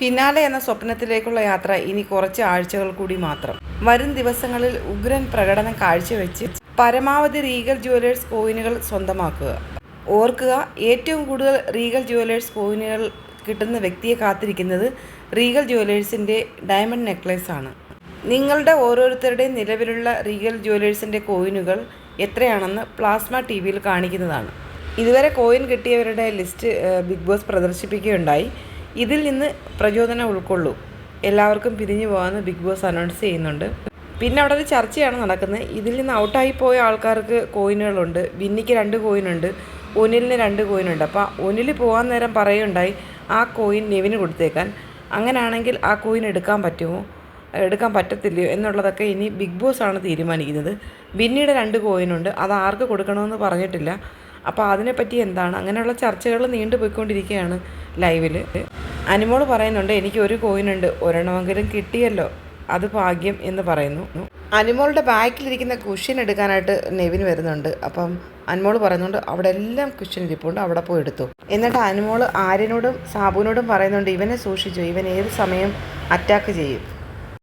Finale എന്ന സ്വപ്നത്തിലേക്കുള്ള യാത്ര ഇനി കുറച്ച് ആഴ്ചകൾ കൂടി മാത്രം. വരും ദിവസങ്ങളിൽ ഉഗ്രൻ പ്രകടനം കാഴ്ചവെച്ച് പരമാവധി റീഗൽ ജുവലേഴ്സ് കോയിനുകൾ സ്വന്തമാക്കുക. ഓർക്കുക ഏറ്റവും കൂടുതൽ റീഗൽ ജുവലേഴ്സ് കോയിനുകൾ കിട്ടുന്ന വ്യക്തിയെ കാത്തിരിക്കുന്നത് റീഗൽ ജുവലേഴ്സിന്റെ ഡയമണ്ട് നെക്ലേസ് ആണ് നിങ്ങളുടെ ഓരോരുത്തരുടെയും നിലവിലുള്ള റീഗൽ ജുവലേഴ്സിന്റെ കോയിനുകൾ എത്രയാണെന്ന് പ്ലാസ്മ ടി വിയിൽ കാണിക്കുന്നതാണ്. ഇതുവരെ കോയിൻ കിട്ടിയവരുടെ ലിസ്റ്റ് ബിഗ് ബോസ് പ്രദർശിപ്പിക്കുകയുണ്ടായി. ഇതിൽ നിന്ന് പ്രചോദനം ഉൾക്കൊള്ളൂ. എല്ലാവർക്കും പിരിഞ്ഞു പോകാമെന്ന് ബിഗ് ബോസ് അനൗൺസ് ചെയ്യുന്നുണ്ട്. പിന്നെ അവിടെ ഒരു ചർച്ചയാണ് നടക്കുന്നത്. ഇതിൽ നിന്ന് ഔട്ടായി പോയ ആൾക്കാർക്ക് കോയിനുകളുണ്ട് ബിന്നിക്ക് രണ്ട് കോയിനുണ്ട് ഒനിലിന് രണ്ട് കോയിനുണ്ട് അപ്പോൾ ഒനിൽ പോകാൻ നേരം പറയുണ്ടായി ആ കോയിൻ നെവിന് കൊടുത്തേക്കാൻ? അങ്ങനെയാണെങ്കിൽ ആ കോയിൻ എടുക്കാൻ പറ്റുമോ? എടുക്കാൻ പറ്റത്തില്ലയോ? എന്നുള്ളതൊക്കെ ഇനി ബിഗ് ബോസ് ആണ് തീരുമാനിക്കുന്നത്. ബിന്നിയുടെ രണ്ട് കോയിനുണ്ട് അത് ആർക്ക് കൊടുക്കണമെന്ന് പറഞ്ഞിട്ടില്ല. അപ്പോൾ അതിനെപ്പറ്റി എന്താണ്? അങ്ങനെയുള്ള ചർച്ചകൾ നീണ്ടുപോയിക്കൊണ്ടിരിക്കുകയാണ് ലൈവിൽ അനിമോൾ പറയുന്നുണ്ട് എനിക്ക് ഒരു കോയിനുണ്ട് ഒരെണ്ണമെങ്കിലും കിട്ടിയല്ലോ അത് ഭാഗ്യം എന്ന് പറയുന്നു. അനിമോളുടെ ബാക്കിലിരിക്കുന്ന കുഷ്യൻ എടുക്കാനായിട്ട് നെവിൻ വരുന്നുണ്ട്. അപ്പം അനിമോൾ പറയുന്നുണ്ട് അവിടെ എല്ലാം കുഷ്യൻ ഇരിപ്പുണ്ട് അവിടെ പോയി എടുത്തു. എന്നിട്ട് അനിമോൾ ആര്യനോടും സാബുവിനോടും പറയുന്നുണ്ട് ഇവനെ സൂക്ഷിച്ചു ഇവൻ ഏത് സമയം അറ്റാക്ക് ചെയ്യും?